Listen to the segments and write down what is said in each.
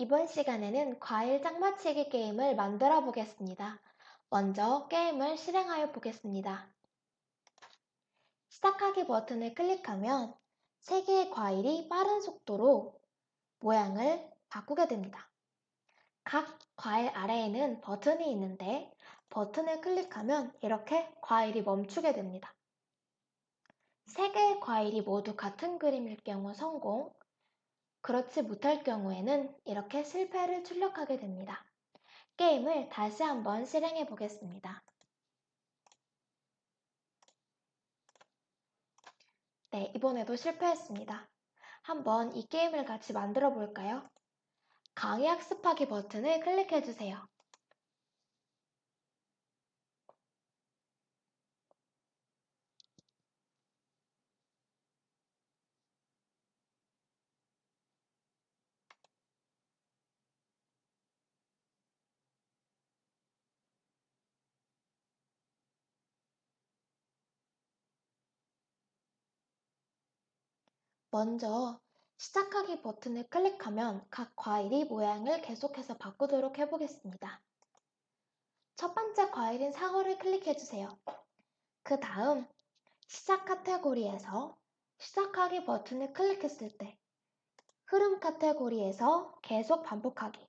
이번 시간에는 과일 짝맞추기 게임을 만들어 보겠습니다. 먼저 게임을 실행하여 보겠습니다. 시작하기 버튼을 클릭하면 3개의 과일이 빠른 속도로 모양을 바꾸게 됩니다. 각 과일 아래에는 버튼이 있는데 버튼을 클릭하면 이렇게 과일이 멈추게 됩니다. 3개의 과일이 모두 같은 그림일 경우 성공, 그렇지 못할 경우에는 이렇게 실패를 출력하게 됩니다. 게임을 다시 한번 실행해 보겠습니다. 네, 이번에도 실패했습니다. 한번 이 게임을 같이 만들어 볼까요? 강의 학습하기 버튼을 클릭해 주세요. 먼저 시작하기 버튼을 클릭하면 각 과일이 모양을 계속해서 바꾸도록 해보겠습니다. 첫 번째 과일인 사과를 클릭해주세요. 그 다음 시작 카테고리에서 시작하기 버튼을 클릭했을 때 흐름 카테고리에서 계속 반복하기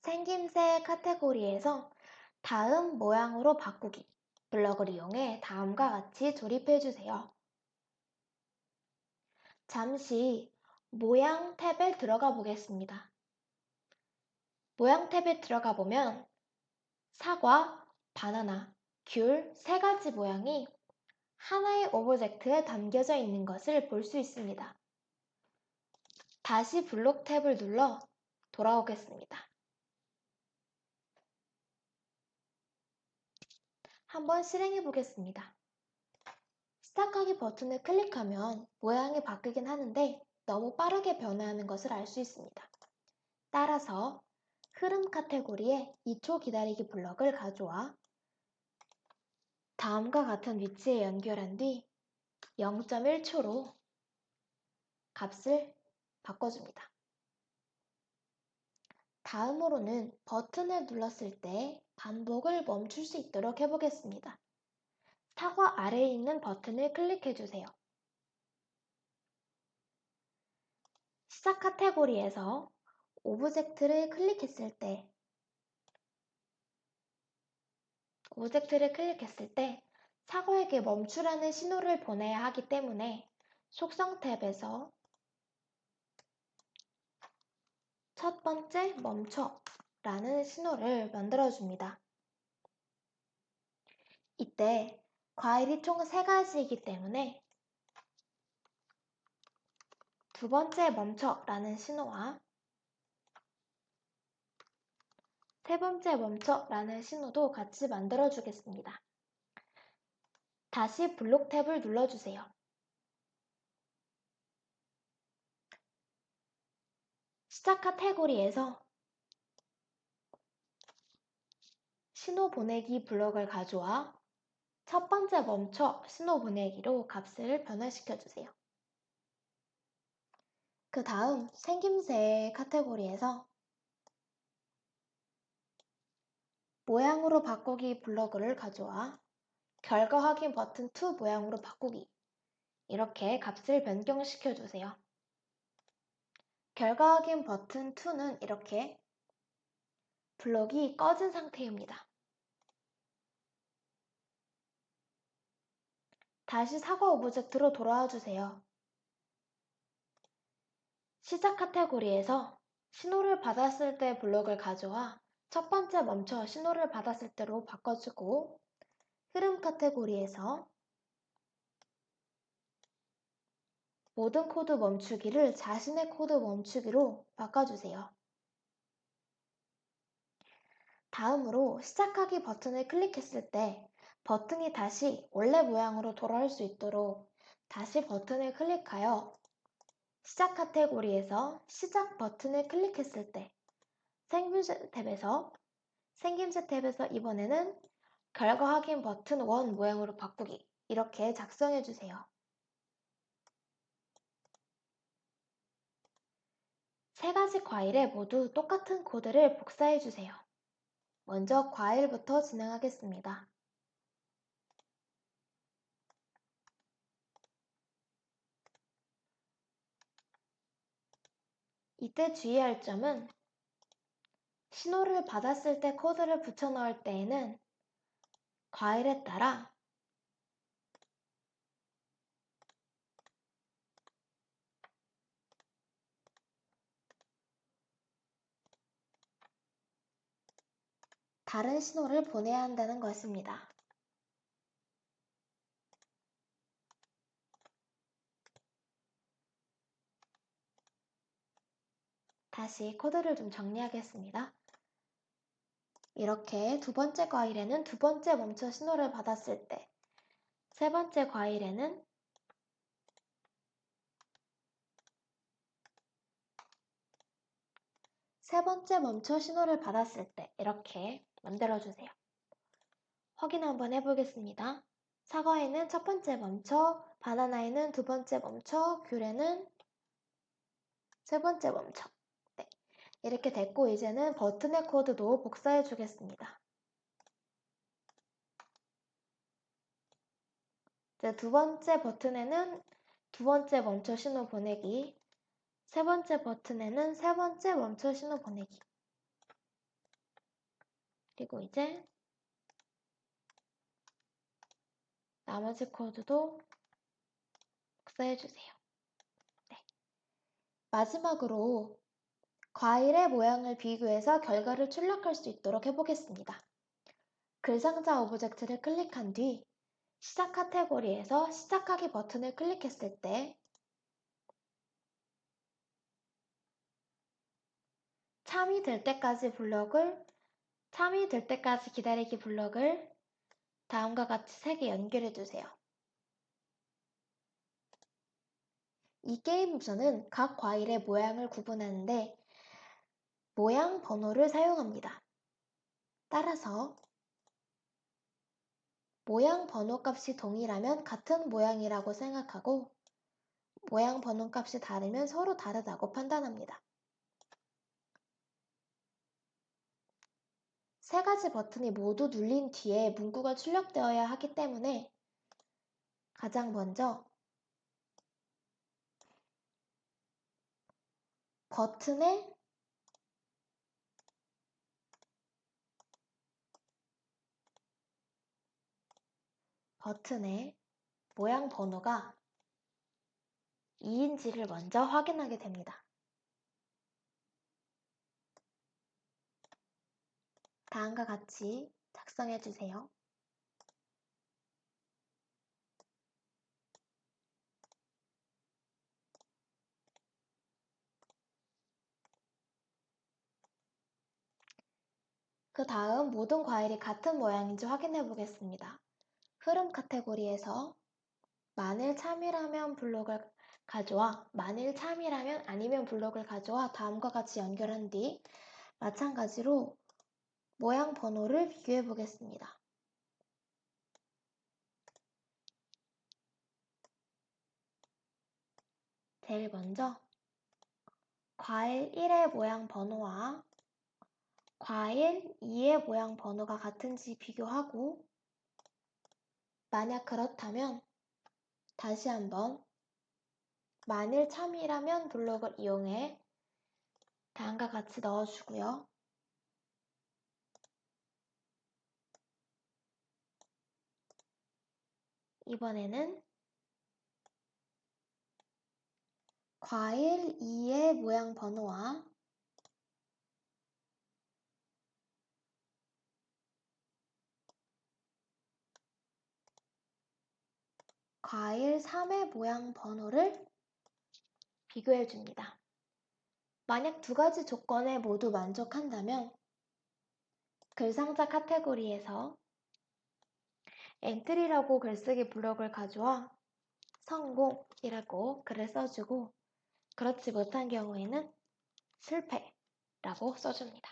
생김새 카테고리에서 다음 모양으로 바꾸기 블럭을 이용해 다음과 같이 조립해주세요. 잠시 모양 탭에 들어가 보겠습니다. 모양 탭에 들어가 보면 사과, 바나나, 귤 세 가지 모양이 하나의 오브젝트에 담겨져 있는 것을 볼 수 있습니다. 다시 블록 탭을 눌러 돌아오겠습니다. 한번 실행해 보겠습니다. 시작하기 버튼을 클릭하면 모양이 바뀌긴 하는데 너무 빠르게 변화하는 것을 알 수 있습니다. 따라서 흐름 카테고리에 2초 기다리기 블럭을 가져와 다음과 같은 위치에 연결한 뒤 0.1초로 값을 바꿔줍니다. 다음으로는 버튼을 눌렀을 때 반복을 멈출 수 있도록 해보겠습니다. 사과 아래에 있는 버튼을 클릭해 주세요. 시작 카테고리에서 오브젝트를 클릭했을 때 오브젝트를 클릭했을 때 사과에게 멈추라는 신호를 보내야 하기 때문에 속성 탭에서 첫 번째 멈춰 라는 신호를 만들어줍니다. 이때 과일이 총 3가지이기 때문에 두 번째 멈춰 라는 신호와 세 번째 멈춰 라는 신호도 같이 만들어 주겠습니다. 다시 블록 탭을 눌러주세요. 시작 카테고리에서 신호 보내기 블럭을 가져와 첫 번째 멈춰 신호 보내기로 값을 변화시켜 주세요. 그 다음 생김새 카테고리에서 모양으로 바꾸기 블럭을 가져와 결과 확인 버튼 2 모양으로 바꾸기 이렇게 값을 변경시켜 주세요. 결과 확인 버튼 2는 이렇게 블럭이 꺼진 상태입니다. 다시 사과 오브젝트로 돌아와 주세요. 시작 카테고리에서 신호를 받았을 때 블록을 가져와 첫 번째 멈춰 신호를 받았을 때로 바꿔주고 흐름 카테고리에서 모든 코드 멈추기를 자신의 코드 멈추기로 바꿔주세요. 다음으로 시작하기 버튼을 클릭했을 때 버튼이 다시 원래 모양으로 돌아올 수 있도록 다시 버튼을 클릭하여 시작 카테고리에서 시작 버튼을 클릭했을 때 생김새 탭에서 생김새 탭에서 이번에는 결과 확인 버튼 1 모양으로 바꾸기 이렇게 작성해 주세요. 세 가지 과일에 모두 똑같은 코드를 복사해 주세요. 먼저 과일부터 진행하겠습니다. 이때 주의할 점은 신호를 받았을 때 코드를 붙여 넣을 때에는 과일에 따라 다른 신호를 보내야 한다는 것입니다. 다시 코드를 좀 정리하겠습니다. 이렇게 두 번째 과일에는 두 번째 멈춰 신호를 받았을 때, 세 번째 과일에는 세 번째 멈춰 신호를 받았을 때 이렇게 만들어주세요. 확인 한번 해보겠습니다. 사과에는 첫 번째 멈춰, 바나나에는 두 번째 멈춰, 귤에는 세 번째 멈춰. 네. 이렇게 됐고 이제는 버튼의 코드도 복사해 주겠습니다. 두 번째 버튼에는 두 번째 멈춰 신호 보내기, 세 번째 버튼에는 세 번째 멈춰 신호 보내기. 그리고 이제 나머지 코드도 복사해 주세요. 네. 마지막으로 과일의 모양을 비교해서 결과를 출력할 수 있도록 해보겠습니다. 글상자 오브젝트를 클릭한 뒤 시작 카테고리에서 시작하기 버튼을 클릭했을 때 참이 될 때까지 블럭을 참이 될 때까지 기다리기 블럭을 다음과 같이 3개 연결해 주세요. 이 게임에서는 각 과일의 모양을 구분하는데 모양 번호를 사용합니다. 따라서 모양 번호 값이 동일하면 같은 모양이라고 생각하고 모양 번호 값이 다르면 서로 다르다고 판단합니다. 세 가지 버튼이 모두 눌린 뒤에 문구가 출력되어야 하기 때문에 가장 먼저 버튼의 버튼의 모양 번호가 2인지를 먼저 확인하게 됩니다. 다음과 같이 작성해 주세요. 그 다음 모든 과일이 같은 모양인지 확인해 보겠습니다. 흐름 카테고리에서 만일 참이라면 블록을 가져와 만일 참이라면 아니면 블록을 가져와 다음과 같이 연결한 뒤 마찬가지로 모양 번호를 비교해 보겠습니다. 제일 먼저 과일 1의 모양 번호와 과일 2의 모양 번호가 같은지 비교하고 만약 그렇다면 다시 한번 만일 참이라면 블록을 이용해 다음과 같이 넣어주고요. 이번에는 과일 2의 모양 번호와 과일 3의 모양 번호를 비교해 줍니다. 만약 두 가지 조건에 모두 만족한다면 글상자 카테고리에서 엔트리라고 글쓰기 블록을 가져와 성공이라고 글을 써주고 그렇지 못한 경우에는 실패라고 써줍니다.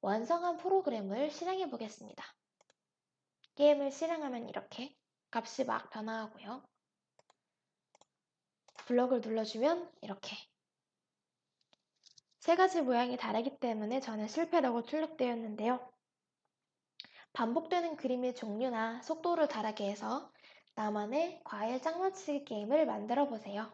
완성한 프로그램을 실행해 보겠습니다. 게임을 실행하면 이렇게 값이 막 변화하고요. 블럭을 눌러주면 이렇게 세 가지 모양이 다르기 때문에 저는 실패라고 출력되었는데요. 반복되는 그림의 종류나 속도를 다르게 해서 나만의 과일 짝맞추기 게임을 만들어 보세요.